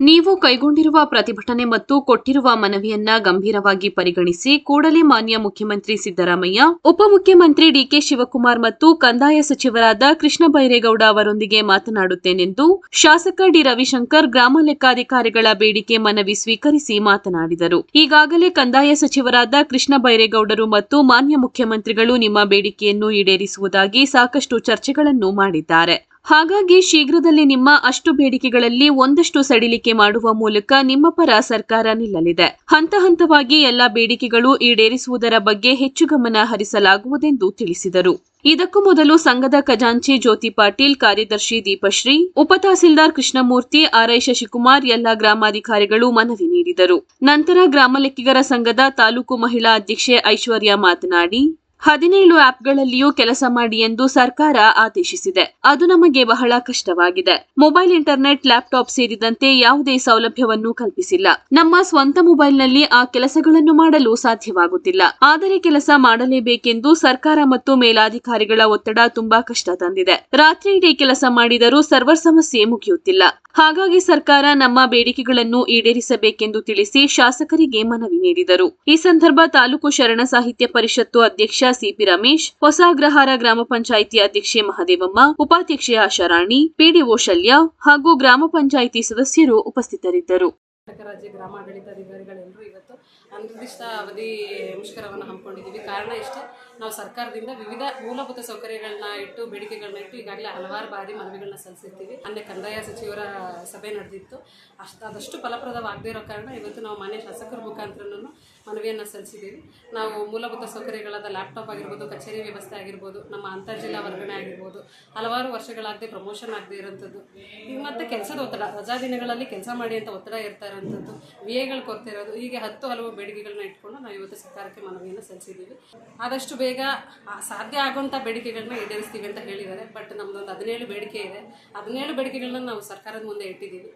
ನೀವು ಕೈಗೊಂಡಿರುವ ಪ್ರತಿಭಟನೆ ಮತ್ತು ಕೊಟ್ಟಿರುವ ಮನವಿಯನ್ನ ಗಂಭೀರವಾಗಿ ಪರಿಗಣಿಸಿ ಕೂಡಲೇ ಮಾನ್ಯ ಮುಖ್ಯಮಂತ್ರಿ ಸಿದ್ದರಾಮಯ್ಯ, ಉಪಮುಖ್ಯಮಂತ್ರಿ ಡಿಕೆ ಶಿವಕುಮಾರ್ ಮತ್ತು ಕಂದಾಯ ಸಚಿವರಾದ ಕೃಷ್ಣ ಬೈರೇಗೌಡ ಅವರೊಂದಿಗೆ ಮಾತನಾಡುತ್ತೇನೆಂದು ಶಾಸಕ ಡಿ ರವಿಶಂಕರ್ ಗ್ರಾಮ ಲೆಕ್ಕಾಧಿಕಾರಿಗಳ ಬೇಡಿಕೆ ಮನವಿ ಸ್ವೀಕರಿಸಿ ಮಾತನಾಡಿದರು. ಈಗಾಗಲೇ ಕಂದಾಯ ಸಚಿವರಾದ ಕೃಷ್ಣ ಬೈರೇಗೌಡರು ಮತ್ತು ಮಾನ್ಯ ಮುಖ್ಯಮಂತ್ರಿಗಳು ನಿಮ್ಮ ಬೇಡಿಕೆಯನ್ನು ಈಡೇರಿಸುವುದಾಗಿ ಸಾಕಷ್ಟು ಚರ್ಚೆಗಳನ್ನು ಮಾಡಿದ್ದಾರೆ. ಹಾಗಾಗಿ ಶೀಘ್ರದಲ್ಲೇ ನಿಮ್ಮ ಅಷ್ಟು ಬೇಡಿಕೆಗಳಲ್ಲಿ ಒಂದಷ್ಟು ಸಡಿಲಿಕೆ ಮಾಡುವ ಮೂಲಕ ನಿಮ್ಮ ಪರ ಸರ್ಕಾರ ನಿಲ್ಲಲಿದೆ. ಹಂತ ಹಂತವಾಗಿ ಎಲ್ಲ ಬೇಡಿಕೆಗಳು ಈಡೇರಿಸುವುದರ ಬಗ್ಗೆ ಹೆಚ್ಚು ಗಮನ ಹರಿಸಲಾಗುವುದೆಂದು ತಿಳಿಸಿದರು. ಇದಕ್ಕೂ ಮೊದಲು ಸಂಘದ ಖಜಾಂಚಿ ಜ್ಯೋತಿ ಪಾಟೀಲ್, ಕಾರ್ಯದರ್ಶಿ ದೀಪಶ್ರೀ ಉಪತಹಸೀಲ್ದಾರ್ ಕೃಷ್ಣಮೂರ್ತಿ ಆರೈ ಶಶಿಕುಮಾರ್, ಎಲ್ಲ ಗ್ರಾಮಾಧಿಕಾರಿಗಳು ಮನವಿ ನೀಡಿದರು. ನಂತರ ಗ್ರಾಮ ಲೆಕ್ಕಿಗರ ಸಂಘದ ತಾಲೂಕು ಮಹಿಳಾ ಅಧ್ಯಕ್ಷೆ ಐಶ್ವರ್ಯ ಮಾತನಾಡಿ ಹದಿನೇಳು ಆಪ್ಗಳಲ್ಲಿಯೂ ಕೆಲಸ ಮಾಡಿ ಎಂದು ಸರ್ಕಾರ ಆದೇಶಿಸಿದೆ. ಅದು ನಮಗೆ ಬಹಳ ಕಷ್ಟವಾಗಿದೆ. ಮೊಬೈಲ್, ಇಂಟರ್ನೆಟ್, ಲ್ಯಾಪ್ಟಾಪ್ ಸೇರಿದಂತೆ ಯಾವುದೇ ಸೌಲಭ್ಯವನ್ನು ಕಲ್ಪಿಸಿಲ್ಲ. ನಮ್ಮ ಸ್ವಂತ ಮೊಬೈಲ್ನಲ್ಲಿ ಆ ಕೆಲಸಗಳನ್ನು ಮಾಡಲು ಸಾಧ್ಯವಾಗುತ್ತಿಲ್ಲ. ಆದರೆ ಕೆಲಸ ಮಾಡಲೇಬೇಕೆಂದು ಸರ್ಕಾರ ಮತ್ತು ಮೇಲಾಧಿಕಾರಿಗಳ ಒತ್ತಡ ತುಂಬಾ ಕಷ್ಟ ತಂದಿದೆ. ರಾತ್ರಿ ಇಡೀ ಕೆಲಸ ಮಾಡಿದರೂ ಸರ್ವರ್ ಸಮಸ್ಯೆ ಮುಗಿಯುತ್ತಿಲ್ಲ. ಹಾಗಾಗಿ ಸರ್ಕಾರ ನಮ್ಮ ಬೇಡಿಕೆಗಳನ್ನು ಈಡೇರಿಸಬೇಕೆಂದು ತಿಳಿಸಿ ಶಾಸಕರಿಗೆ ಮನವಿ ನೀಡಿದರು. ಈ ಸಂದರ್ಭ ತಾಲೂಕು ಶರಣ ಸಾಹಿತ್ಯ ಪರಿಷತ್ತು ಅಧ್ಯಕ್ಷ ಸಿಪಿ ರಮೇಶ್ ಹೊಸ ಅಗ್ರಹಾರ ಗ್ರಾಮ ಪಂಚಾಯಿತಿ ಅಧ್ಯಕ್ಷೆ ಮಹದೇವಮ್ಮ, ಉಪಾಧ್ಯಕ್ಷೆ ಆಶಾರಾಣಿ, ಪಿಡಿಒ ಶಲ್ಯ ಹಾಗೂ ಗ್ರಾಮ ಪಂಚಾಯಿತಿ ಸದಸ್ಯರು ಉಪಸ್ಥಿತರಿದ್ದರು. ಕರ್ನಾಟಕ ರಾಜ್ಯ ಗ್ರಾಮಾಡಳಿತಾಧಿಕಾರಿಗಳೆಲ್ಲರೂ ಇವತ್ತು ಅನಿರ್ದಿಷ್ಟ ಅವಧಿ ಮುಷ್ಕರವನ್ನು ಹಮ್ಮಿಕೊಂಡಿದ್ದೀವಿ. ಕಾರಣ ಇಷ್ಟೇ, ನಾವು ಸರ್ಕಾರದಿಂದ ವಿವಿಧ ಮೂಲಭೂತ ಸೌಕರ್ಯಗಳನ್ನ ಇಟ್ಟು, ಬೇಡಿಕೆಗಳನ್ನ ಇಟ್ಟು ಈಗಾಗಲೇ ಹಲವಾರು ಬಾರಿ ಮನವಿಗಳನ್ನ ಸಲ್ಲಿಸಿರ್ತೀವಿ. ಅನ್ನೆ ಕಂದಾಯ ಸಚಿವರ ಸಭೆ ನಡೆದಿತ್ತು. ಅಷ್ಟು ಅದಷ್ಟು ಫಲಪ್ರದವಾಗದೇ ಇರೋ ಕಾರಣ ಇವತ್ತು ನಾವು ಮಾನ್ಯ ಶಾಸಕರ ಮುಖಾಂತರನೂ ಮನವಿಯನ್ನು ಸಲ್ಲಿಸಿದ್ದೀವಿ. ನಾವು ಮೂಲಭೂತ ಸೌಕರ್ಯಗಳಾದ ಲ್ಯಾಪ್ಟಾಪ್ ಆಗಿರ್ಬೋದು, ಕಚೇರಿ ವ್ಯವಸ್ಥೆ ಆಗಿರ್ಬೋದು, ನಮ್ಮ ಅಂತರ್ಜಿಲ್ಲಾ ವರ್ಗಣೆ ಆಗಿರ್ಬೋದು, ಹಲವಾರು ವರ್ಷಗಳಾಗದೆ ಪ್ರಮೋಷನ್ ಆಗದೆ ಇರೋಂಥದ್ದು. ಈಗ ಮತ್ತೆ ಕೆಲಸದ ಒತ್ತಡ, ರಜಾ ದಿನಗಳಲ್ಲಿ ಕೆಲಸ ಮಾಡಿ ಅಂತ ಒತ್ತಡ ಇರ್ತಾ ಇರೋಂಥದ್ದು ವಿ ಎಗಳು ಕೊರತೆ ಇರೋದು ಹೀಗೆ ಹತ್ತು ಹಲವು ಬೇಡಿಕೆಗಳನ್ನ ಇಟ್ಕೊಂಡು ನಾವು ಇವತ್ತು ಸರ್ಕಾರಕ್ಕೆ ಮನವಿಯನ್ನು ಸಲ್ಲಿಸಿದ್ದೀವಿ ಆದಷ್ಟು ಬೇಗ ಸಾಧ್ಯ ಆಗುವಂಥ ಬೇಡಿಕೆಗಳನ್ನ ಈಡೇರಿಸ್ತೀವಿ ಅಂತ ಹೇಳಿದ್ದಾರೆ. ಬಟ್ ನಮ್ದೊಂದು ಹದಿನೇಳು ಬೇಡಿಕೆ ಇದೆ. ಹದಿನೇಳು ಬೇಡಿಕೆಗಳನ್ನ ನಾವು ಸರ್ಕಾರದ ಮುಂದೆ ಇಟ್ಟಿದ್ದೀವಿ.